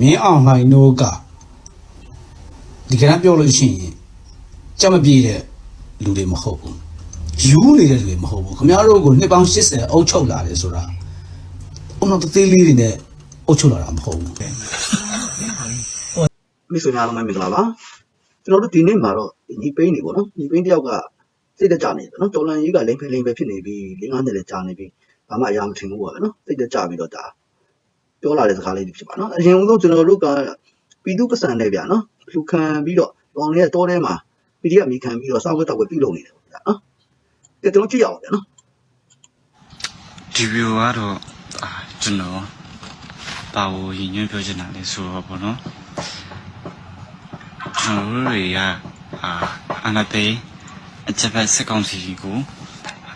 မင်းအောင်လှိုင်တို့ကဒီကနေ့ပြောလို့ရှိရင်ကြက်မပြေတဲ့လူတွေမဟုတ်ဘူးယူနေတဲ့လူတွေမဟုတ်ဘူးခင်ဗျားတို့ကိုနှစ်ပေါင်း80အုပ်ချုပ်လာတယ်ဆိုတာအုံတော့သေးလေးတွေနဲ့အုပ်ချုပ်လာတာမဟုတ်ဘူးမိတ်ဆွေများအားလုံးပဲမင်္ဂလာပါကျွန်တော်တို့ဒီနေ့မှာတော့ညီပိန်းနေပေါ့နော်ညီပိန်းတယောက်ကစိတ်တကြနေတယ်နော်တော်လန်ကြီးကလိမ့်ဖဲလိမ့်ဖဲဖြစ်နေပြီလေးငါးနှစ်လည်းကြာနေပြီဘာမှအရာမထင်ဘူးပေါ့နော်စိတ်တကြပြီးတော့ဒါ ပြောလာတဲ့စကားလေးတွေဖြစ်ပါနော်အရင်ဆုံးကျွန်တော်တို့ကပြည်သူပစံနဲ့ဗျာနော်လူခံပြီးတော့တောင်လေးရဲ့တောထဲမှာပီဒီကမိခံပြီးတော့စောက်ဝက်တောက်ဝက်ပြုလုပ်နေတယ်ဗျာနော်ကဲကျွန်တော်ကြည့်ရအောင်ဗျာနော်ဒီဗီဒီယိုကတော့အာကျွန်တော်ပါဝရည်ညွှန်းပြောချင်တာလေဆိုတော့ပေါ့နော်ကျွန်တော်တို့တွေကအာအနာတေးအချက်ဖက်စစ်ကောင်စီကို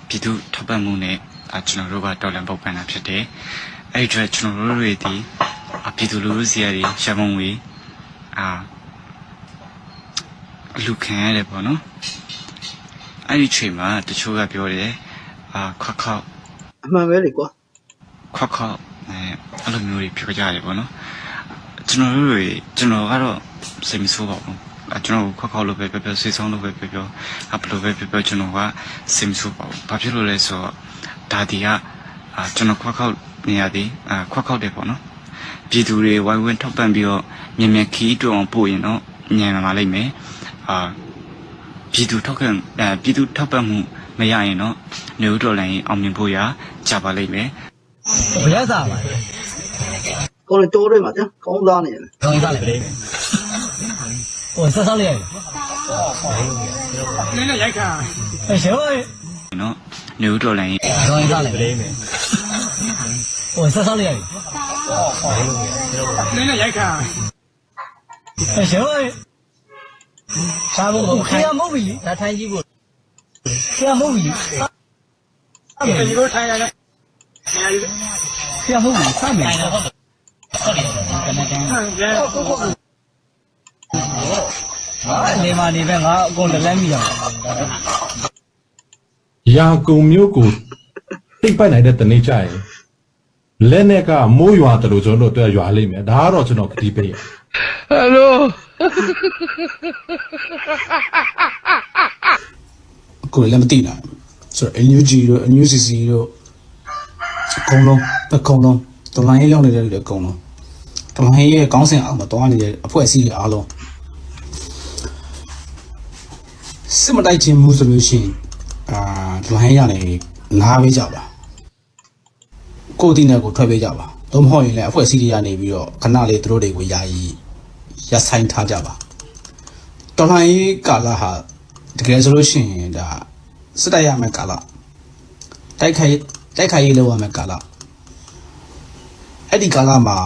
ပြည်သူထောက်ပံ့မှုနဲ့အာကျွန်တော်တို့ကတော်လန်ပုတ်ပန်းတာဖြစ်တယ် အဲ့ဒီအတွက်ကျွန်တော်တို့တွေဒီအာပြည်သူလူထုစီရည်ရှာမုံဝေးအာအလူခံရတယ်ပေါ့နော်အဲ့ဒီအချိန်မှာတချို့ကပြောတယ်အာခွက်ခောက်အမှန်ပဲလေကွာခွက်ခွက်အဲအဲ့လိုမျိုးတွေပြောကြတယ်ပေါ့နော်ကျွန်တော်တို့တွေကျွန်တော်ကတော့စိတ်မဆိုးပါဘူးအဲကျွန်တော်ခွက်ခွက်လို့ပဲပြောပြောဆွေးဆောင်လို့ပဲပြောပြောအပလိုပဲပြောပြောကျွန်တော်ကစိတ်မဆိုးပါဘူးဘာဖြစ်လို့လဲဆိုတော့ဒါဒီကအာကျွန်တော်ခွက်ခွက် နေရသည်အာခွက်ခွက်တယ်ပေါ့နော်ပြည်သူတွေဝိုင်းဝန်းထောက်ပံ့ပြီးတော့မြန်မြန်ခီးတွအောင်ပို့ရင်တော့ညံလာလိမ့်မယ်အာပြည်သူထောက်ခံအဲပြည်သူထောက်ပံ့မှုမရရင်တော့နေဦးတော်လိုင်းအောင်မြင်ဖို့ရကြပါလိမ့်မယ်ဘယ်ရစားပါလဲကောင်းတယ်တောထဲမှာဗျာကောင်းသားနေတယ်ခေါင်းစားလေဟိုဆက်ဆောက်လိုက်ရတယ်နည်းနည်းရိုက်ခါအဲရှောနော်နေဦးတော်လိုင်းခေါင်းစားလေ ဟိုဆက်ဆောက်လိုက်ရတယ်နည်းနည်းရိုက်ခါအဲရှောစားဖို့မခိုင်းမဟုတ်ဘူးဒါထိုင်းကြည့်ဖို့ဆရာမဟုတ်ဘူးအဲ့ဒီကိုထိုင်းရတယ်ဆရာမဟုတ်ဘူးစမ်းမယ်ဟုတ်တယ်နေမနေပဲငါအကုန်လက်လက်မိအောင်ရာကုံမျိုးကိုတိတ်ပိုက်နိုင်တဲ့တနေ့ကြရင် လက်နဲ့ကမိုးရွာတယ်လို့ကျွန်တော်တို့တွေ့ရွာလိမ့်မယ်ဒါကတော့ကျွန်တော်ကတိပေးရကိုယ်လည်းမသိနိုင်ဘူးဆိုတော့ NUG တို့ NUCC တို့အကုန်လုံးအကုန်လုံးတော်လိုင်းရေးလုပ်နေတဲ့လူတွေအကုန်လုံးတော်လိုင်းရေးရဲ့ကောင်းစဉ်အောင်မတော်နေတဲ့အဖွဲ့အစည်းတွေအားလုံးစစ်မတိုက်ခြင်းမှုဆိုလို့ရှိရင်အာတော်လိုင်းရေးရနေနားပေးကြပါ ကိုယ်တည်နေကိုထွက်ပေးကြပါတော့မဟုတ်ရင်လည်းအဖွဲ့အစည်းတွေကနေပြီးတော့ခဏလေးသူတို့တွေကိုယာယီရပ်ဆိုင်ထားကြပါတော်လိုင်းရေးကာလဟာတကယ်ဆိုလို့ရှိရင်ဒါစစ်တိုက်ရမယ့်ကာလတိုက်ခိုက်တိုက်ခိုက်ရေးလုပ်ရမယ့်ကာလအဲ့ဒီကာလမှာ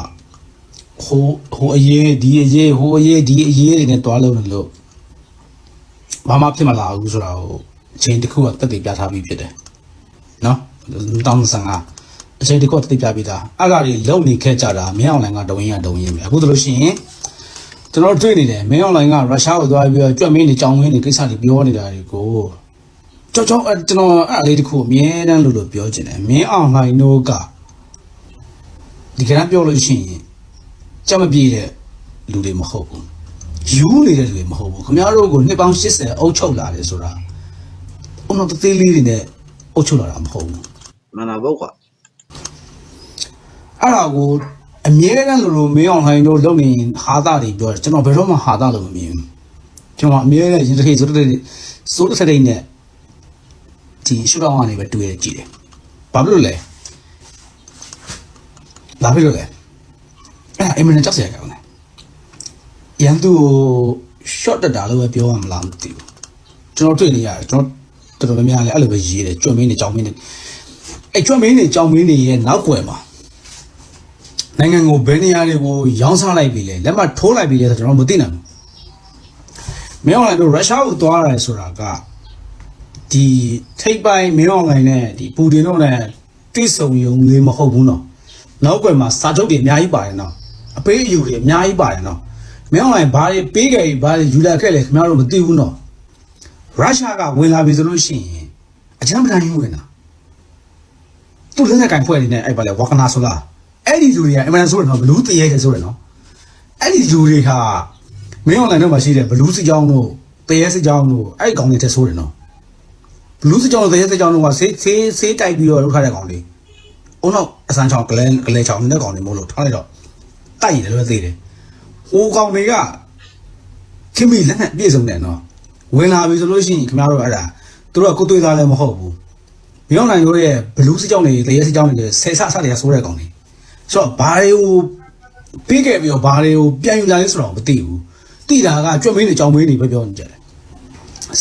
ဟိုဟိုအရေးဒီအရေးဟိုအရေးဒီအရေးတွေနဲ့တွားလို့လို့ဘာမှဖြစ်မလာဘူးဆိုတာကိုအချိန်တစ်ခုကတက်တည်ပြထားပြီးဖြစ်တယ်နော်တောင်းဆန်က အချိန်တစ်ခုကတက်တည်ပြပြီးသားအဲ့ဒါတွေလုံနေခဲ့ကြတာမင်းအောင်လိုင်ကဒုံရင်ကဒုံရင်ပဲအခုတို့လို့ရှိရင်ကျွန်တော်တွေ့နေတယ်မင်းအွန်လိုင်းကရုရှားကိုသွားပြီးတော့ကြွက်မင်းနေကြောင်းမင်းနေကိစ္စတွေပြောနေတာတွေကိုကြောက်ကြောက်အဲ့ကျွန်တော်အဲ့အလေးတစ်ခုအမြဲတမ်းလို့လို့ပြောချင်တယ်မင်းအွန်လိုင်းတို့ကဒီကနေ့ပြောလို့ရှိရင်ကြက်မပြေတဲ့လူတွေမဟုတ်ဘူးယူနေတဲ့လူတွေမဟုတ်ဘူးခင်ဗျားတို့ကိုနှစ်ပေါင်း80အုပ်ချုပ်လာတယ်ဆိုတာအုံတော့သေးလေးတွေနဲ့အုပ်ချုပ်လာတာမဟုတ်ဘူးမှန်တာပေါ့ကွာ အဲ့ဒါကိုအမြဲတမ်းလိုလိုမင်းအောင်လှိုင်တို့လုပ်နေဟာတာတွေပြောတယ်ကျွန်တော်ဘယ်တော့မှဟာတာလို့မမြင်ဘူးကျွန်တော်အမြဲတမ်းရင်တစ်ခေတ်စိုးတဲ့စိုးတဲ့တဲ့နဲ့ဒီရှုထောင့်ကနေပဲတွေ့ရကြည့်တယ်ဘာဖြစ်လို့လဲဘာဖြစ်လို့လဲအဲ့အမင်းကြောက်စရာကောင်းတယ်ရန်သူကို short တက်တာလို့ပဲပြောရမလားမသိဘူးကျွန်တော်တွေ့နေရတယ်ကျွန်တော်တော်တော်များများလည်းအဲ့လိုပဲရေးတယ်ကြွမင်းနေကြောင်မင်းနေအဲ့ကြွမင်းနေကြောင်မင်းနေရဲ့နောက်ွယ်မှာ နိုင်ငံကိုဘယ်နေရာတွေကိုရောင်းစားလိုက်ပြီလဲလက်မထိုးလိုက်ပြီလဲဆိုတော့ကျွန်တော်မသိနိုင်ဘူးမင်းအွန်လိုင်းတို့ရုရှားကိုသွားရတယ်ဆိုတာကဒီထိပ်ပိုင်းမင်းအွန်လိုင်းနဲ့ဒီပူတင်တို့နဲ့တိဆုံယုံလေးမဟုတ်ဘူးနော်နောက်ွယ်မှာစာချုပ်တွေအများကြီးပါတယ်နော်အပေးအယူတွေအများကြီးပါတယ်နော်မင်းအွန်လိုင်းဘာတွေပေးခဲ့ဘာတွေယူလာခဲ့လဲခင်ဗျားတို့မသိဘူးနော်ရုရှားကဝင်လာပြီဆိုလို့ရှိရင်အချမ်းပတိုင်းဝင်တာသူ့လက်နက်ကင်ဖွဲ့နေတယ်အဲ့ပါလေဝါကနာဆိုလား အဲ့ဒီလူတွေကအမှန်ဆိုရတော့ဘလူးတရေတယ်ဆိုရနော်အဲ့ဒီလူတွေဟာမင်းအွန်လိုင်းထဲမှာရှိတဲ့ဘလူးစစ်ကြောင်းတို့တရေစစ်ကြောင်းတို့အဲ့ဒီကောင်တွေတက်ဆိုးတယ်နော်ဘလူးစစ်ကြောင်းတို့တရေစစ်ကြောင်းတို့ကဆေးဆေးဆေးတိုက်ပြီးတော့လောက်ထားတဲ့ကောင်တွေအုံတော့အစမ်းချောင်းကလဲကလဲချောင်းတဲ့ကောင်တွေမဟုတ်လို့ထားလိုက်တော့တိုက်ရတယ်လို့သိတယ်ဟိုကောင်တွေကခင်ဗျလက်နဲ့ပြည့်စုံတယ်နော်ဝင်လာပြီဆိုလို့ရှိရင်ခင်ဗျားတို့အဲ့ဒါသူတို့ကကိုယ်သွေးသားလည်းမဟုတ်ဘူးမင်းအွန်လိုင်းတို့ရဲ့ဘလူးစစ်ကြောင်းတွေတရေစစ်ကြောင်းတွေဆယ်ဆဆတွေကဆိုးတဲ့ကောင်တွေ ဆိုတော့ဘာတွေကိုပြီးခဲ့ပြီးတော့ဘာတွေကိုပြန်ယူလာလဲဆိုတော့မသိဘူးတိတာကကြွက်မင်းတွေကြောင်မင်းတွေပဲပြောနေကြတယ်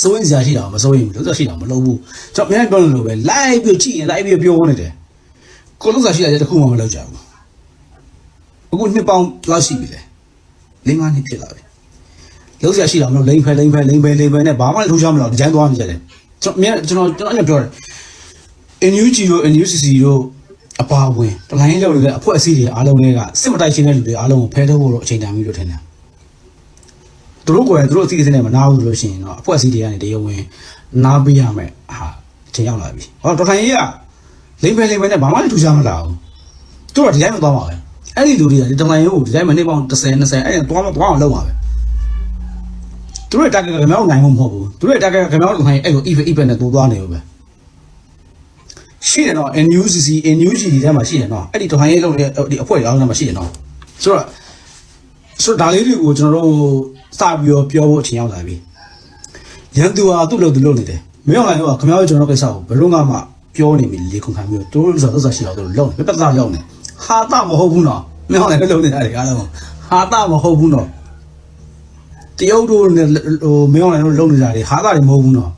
စိုးရင်စရာရှိတာမစိုးရင်လို့ဆိုရှိတာမလုပ်ဘူးကျွန်တော်အများကြီးပြောလို့ပဲလိုက်ပြီးကြည့်ရင်လိုက်ပြီးပြောနေတယ်ကိုလို့ဆိုရှိတာတခုမှမလုပ်ကြဘူးအခုနှစ်ပေါင်းလောက်ရှိပြီလေလေးငါးနှစ်ဖြစ်လာပြီလုံးစရာရှိတာမလို့လိမ့်ဖဲလိမ့်ဖဲလိမ့်ဖဲလိမ့်ဖဲနဲ့ဘာမှလည်းထူးခြားမလို့ဒီဇိုင်းသွားနေကြတယ်ကျွန်တော်အများကျွန်တော်ကျွန်တော်အဲ့ပြောတယ် NUG တို့ NUCC တို့ အပါဝင်တလိုင်းလောက်တွေအဖွဲ့အစည်းတွေအားလုံးတွေကစစ်မတိုက်ရှင်းတဲ့လူတွေအားလုံးကိုဖဲထုတ်ဖို့တော့အချိန်တန်ပြီလို့ထင်တယ်သူတို့ကိုယ်သူတို့အစည်းအဝေးနဲ့မနာဘူးလို့ရှိရင်တော့အဖွဲ့အစည်းတွေကနေတရားဝင်နားပေးရမယ်ဟာအချိန်ရောက်လာပြီဟောတော်ထိုင်ကြီးကလိမ့်ပဲလိမ့်ပဲနဲ့ဘာမှလည်းထူးခြားမလာဘူးသူတို့ကဒီတိုင်းမသွားပါပဲအဲ့ဒီလူတွေကဒီတော်ထိုင်ကြီးကိုဒီတိုင်းမနေ့ပေါင်း30 20အဲ့ဒါသွားမသွားအောင်လုပ်ပါပဲသူတို့တက်ကြကမြောက်နိုင်မှာမဟုတ်ဘူးသူတို့တက်ကြကမြောက်နိုင်အဲ့လို if if နဲ့တူသွားနေလို့ပဲ ရှိတယ်နော် NUCC NUG ဒီထဲမှာရှိတယ်နော်အဲ့ဒီတခိုင်းရေးလုပ်တဲ့ဒီအဖွဲ့ရောင်းထဲမှာရှိတယ်နော်ဆိုတော့ဆိုတော့ဒါလေးတွေကိုကျွန်တော်တို့စပြီးတော့ပြောဖို့အချိန်ရောက်လာပြီရန်သူဟာသူ့လို့သူလုပ်နေတယ်မင်းအောင်လည်းကခမောက်ကျွန်တော်ကိစ္စကိုဘယ်တော့မှပြောနေပြီလေခုခံမျိုးတို့လို့ဆိုတော့သက်ရှိတော့တို့လုပ်နေပြတ်သားလုပ်နေဟာတာမဟုတ်ဘူးနော်မင်းအောင်လည်းလုပ်နေတာလေအားလုံးဟာတာမဟုတ်ဘူးနော်တရုတ်တို့နဲ့ဟိုမင်းအောင်လည်းလုပ်နေတာတွေဟာတာတွေမဟုတ်ဘူးနော်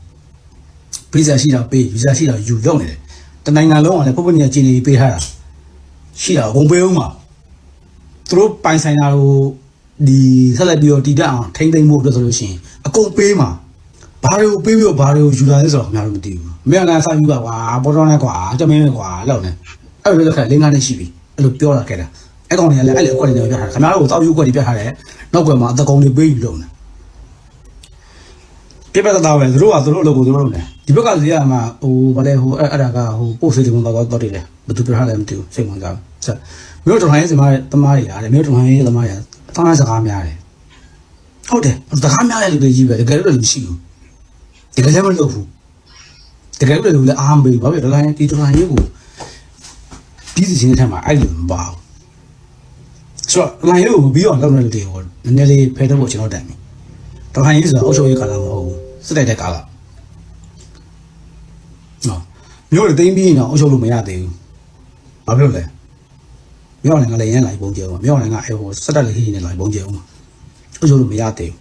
ဗီဇာရှိတာပေးဗီဇာရှိတာယူလုပ်နေတယ် တနိုင်ငံလုံးကလည်းပုပ္ပနိယကြီးနေပေးထားတာရှိတာဝန်ပေးအောင်ပါသူတို့ပိုင်ဆိုင်တာကိုဒီဆက်လက်ပြီးတော့တည်တတ်အောင်ထိမ့်သိမ့်ဖို့အတွက်ဆိုလို့ရှိရင်အကုန်ပေးမှာဘာတွေကိုပေးပြီးတော့ဘာတွေကိုယူလာလဲဆိုတော့အများကြီးမသိဘူးအမေကလည်းစာယူပါကွာပေါ်တော့နဲ့ကွာကြမင်းပဲကွာလောက်နေအဲ့လိုလက်ခက်လင်းကားနဲ့ရှိပြီအဲ့လိုပြောတာခဲ့တာအဲ့ကောင်တွေကလည်းအဲ့လိုအခွက်တွေပြထားတယ်ခင်ဗျားတို့တောက်ယူခွက်တွေပြထားတယ်နောက်ကွယ်မှာအတကောင်တွေပေးယူလို့နေ ပြပတတာပဲသူတို့ကသူတို့အလုပ်ကိုသူတို့လုပ်နေဒီဘက်ကစီကမှဟိုဗလဲဟိုအဲ့အဲ့ဒါကဟိုပို့စေတယ်ကတော့တော့တယ်ဘယ်သူပြထားလဲမသိဘူးစိတ်ဝင်စားဆက်မြို့တော်ဟိုင်းစမားတမားတွေအားတယ်မြို့တော်ဟိုင်းတမားတွေတောင်းစကားများတယ်ဟုတ်တယ်စကားများတဲ့လူတွေကြီးပဲတကယ်လို့မရှိဘူးတကယ်လည်းမလုပ်ဘူးတကယ်လို့လည်းအားမပေးဘာဖြစ်လဲဒီတော်ဟိုင်းကိုဒီစီချင်းထဲမှာအဲ့လိုမပါဘူးဆိုတော့လိုင်းကိုပြီးတော့လောက်နေတယ်ကိုနည်းနည်းလေးဖယ်တော့ကျွန်တော်တန်ပြီတော်ဟိုင်းဆိုတာအုပ်ချုပ်ရေးကာလမဟုတ်ဘူး စစ်တိုက်တဲ့ကာလနော်မြို့တွေသိမ်းပြီးရင်တော့အုပ်ချုပ်လို့မရသေးဘူးဘာဖြစ်လို့လဲမြို့နယ်ကလည်းရန်လိုက်ပုံကျဲအောင်မြို့နယ်ကအဲဟိုစက်တက်လေးကြီးနေလိုက်ပုံကျဲအောင်အုပ်ချုပ်လို့မရသေးဘူး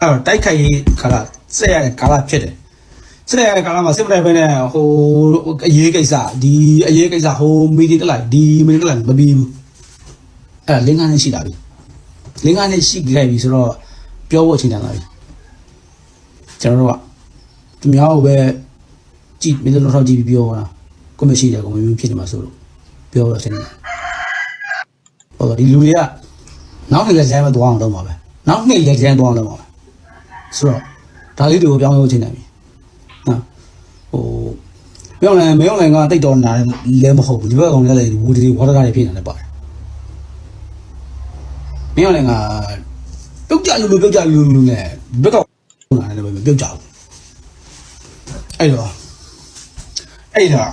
အဲ့တော့တိုက်ခိုက်ရေးခါကဆက်ရတဲ့ကာလဖြစ်တယ်ဆက်ရတဲ့ကာလမှာစစ်မတိုက်ပဲနဲ့ဟိုအရေးကိစ္စဒီအရေးကိစ္စဟိုမီဒီတက်လိုက်ဒီမီဒီတက်လိုက်မပြီးဘူးအဲ့ဒါလင်းကားနဲ့ရှိတာပြီလင်းကားနဲ့ရှိခဲ့ပြီဆိုတော့ပြောဖို့အချိန်တန်လာပြီ ကျွန်တော်တို့ကသူများကိုပဲကြည့်မင်းတို့တော့ကြည့်ပြီးပြောတာကိုမရှိတယ်ကိုမမျိုးဖြစ်နေမှာဆိုလို့ပြောတော့ဆင်းနေဟောတော့ဒီလူတွေကနောက်နေ့လည်းဇိုင်းမသွားအောင်လုပ်မှာပဲနောက်နေ့လည်းဇိုင်းသွားအောင်လုပ်မှာပဲဆိုတော့ဒါလေးတွေကိုပြောင်းလို့ချင်းနေပြီနော်ဟိုပြောင်းလဲမပြောင်းလဲကတိတ်တော်နာလည်းမဟုတ်ဘူးဒီဘက်ကောင်လည်းဝူဒီဝါဒကားတွေဖြစ်နေတယ်ပါတယ်မပြောင်းလဲကပြုတ်ကြလူလူပြုတ်ကြလူလူနဲ့ဘက်ကော င်နာလည်းပဲပြုတ်ကြဘူးအဲ့တော့အဲ့ဒါ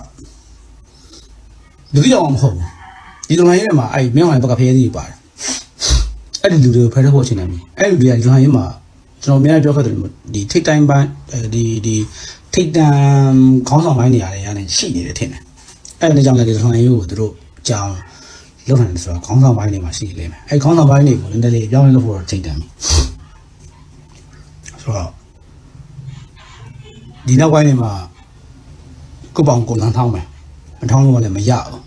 လူကြောင်မဟုတ်ဘူးဒီတော်လိုင်းရဲမှာအဲ့မင်းဟိုင်ဘက်ကဖျဲသေးပါတယ်အဲ့ဒီလူတွေကိုဖယ်ထုတ်ဖို့အချိန်နေပြီအဲ့ဒီလူတွေကဒီတော်လိုင်းရဲမှာကျွန်တော်အများကြီးပြောခဲ့တယ်လို့ဒီထိတ်တိုင်းပိုင်းဒီဒီထိတ်တန်ခေါင်းဆောင်ပိုင်းနေရာတွေကနေရှိနေတယ်ထင်တယ်အဲ့ဒီကြောင့်လည်းဒီတော်လိုင်းရဲကိုသူတို့ကြောင်လုံနိုင်တယ်ဆိုတော့ခေါင်းဆောင်ပိုင်းတွေမှာရှိနေလိမ့်မယ်အဲ့ခေါင်းဆောင်ပိုင်းတွေကိုလည်းနည်းနည်းလေးပြောင်းလဲလို့ဖို့တော့ချိန်တန်ပြီဆို တော့ဒီနောက်ပိုင်းတွေမှာကိုယ့်ပေါင်ကိုယ်လမ်းထောင်းမယ်မထောင်းလို့လည်းမရဘူး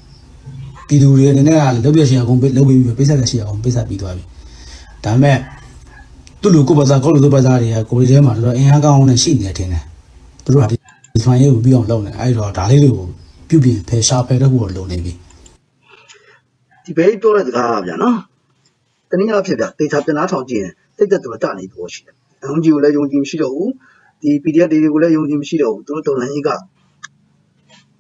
ပြည်သူတွေအနေနဲ့ကလည်းလုပ်ပြရှိအောင်လုပ်ပြီးပြီးပိဿကရှိအောင်ပိဿပြီးသွားပြီဒါပေမဲ့သူ့လူကိုယ်ပါစားကိုယ့်လူသူပါစားတွေကကိုယ်လေးထဲမှာတော့အင်အားကောင်းနဲ့ရှိနေတယ်ထင်တယ်သူတို့ကဒီဖိုင်ရေးကိုပြီးအောင်လုပ်နေအဲ့တော့ဒါလေးတွေကိုပြုပြင်ဖယ်ရှားဖယ်တော့ဖို့လုပ်နေပြီဒီဘေးပြောတဲ့စကားကဗျာနော်တနည်းအားဖြင့်ဗျာဒေတာပြန်လာထောင်ကြည့်ရင်တိတ်တက်တော်တနေတော့ရှိတယ် အုံကြီးကိုလည်းယုံကြည်မရှိတော့ဘူးဒီ PDF တွေကိုလည်းယုံကြည်မရှိတော့ဘူးသူတို့တော်လန်ကြီးက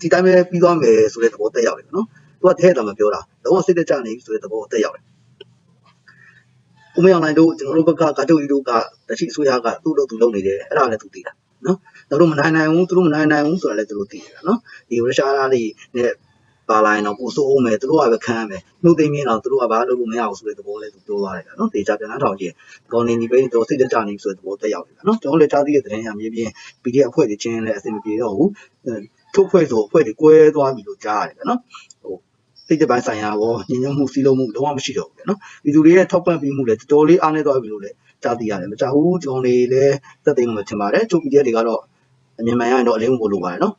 ဒီတိုင်းပဲပြီးသွားမယ်ဆိုတဲ့သဘောတက်ရောက်တယ်နော်သူကထဲတာမပြောတာလုံးဝစိတ်တကြနေပြီဆိုတဲ့သဘောတက်ရောက်တယ်ဟကိုမင်းအောင်နိုင်တို့ကျွန်တော်တို့ဘက်ကကတုတ်ကြီးတို့ကတချိအစိုးရကသူ့လို့သူလုပ်နေတယ်အဲ့ဒါလည်းသူသိတာနော်သူတို့မနိုင်နိုင်ဘူးသူတို့မနိုင်နိုင်ဘူးဆိုတာလည်းသူတို့သိတယ်နော်ဒီရုရှားသားတွေနဲ့ ပါလာရင်တော့ပိုဆိုးအောင်မယ်သူတို့ကပဲခံရမယ်နှုတ်သိမ်းမြင်တော့သူတို့ကဘာလုပ်လို့မရအောင်ဆိုတဲ့သဘောလေးသူပြောသွားတယ်နော်တေချာပြန်နှထောင်ကြည့်ကော်နေဒီပိန်းတော့စိတ်တကြနေဆိုတဲ့သဘောတက်ရောက်နေတာနော်ကျွန်တော်လည်းကြားသိတဲ့သတင်းရမြေပြင် PDF အဖွဲ့တွေချင်းလည်းအဆင်မပြေတော့ဘူးထုတ်ဖွဲ့ဆိုအဖွဲ့တွေကွဲသွားပြီလို့ကြားရတယ်နော်ဟိုစိတ်တပိုင်းဆိုင်ရာရောညဉ့်ညွတ်မှုစီးလုံးမှုလုံးဝမရှိတော့ဘူးနော်ဒီလူတွေရဲ့ထောက်ပံ့ပြီးမှုလည်းတော်တော်လေးအားနေသွားပြီလို့လည်းကြားသိရတယ်မကြောက်ဘူးကျွန်တော်တွေလည်းသက်သိမ်းလို့ထင်ပါတယ်ချုပ် PDF တွေကတော့အမြင်မှန်ရရင်တော့အလေးမပို့လို့ပါတယ်နော်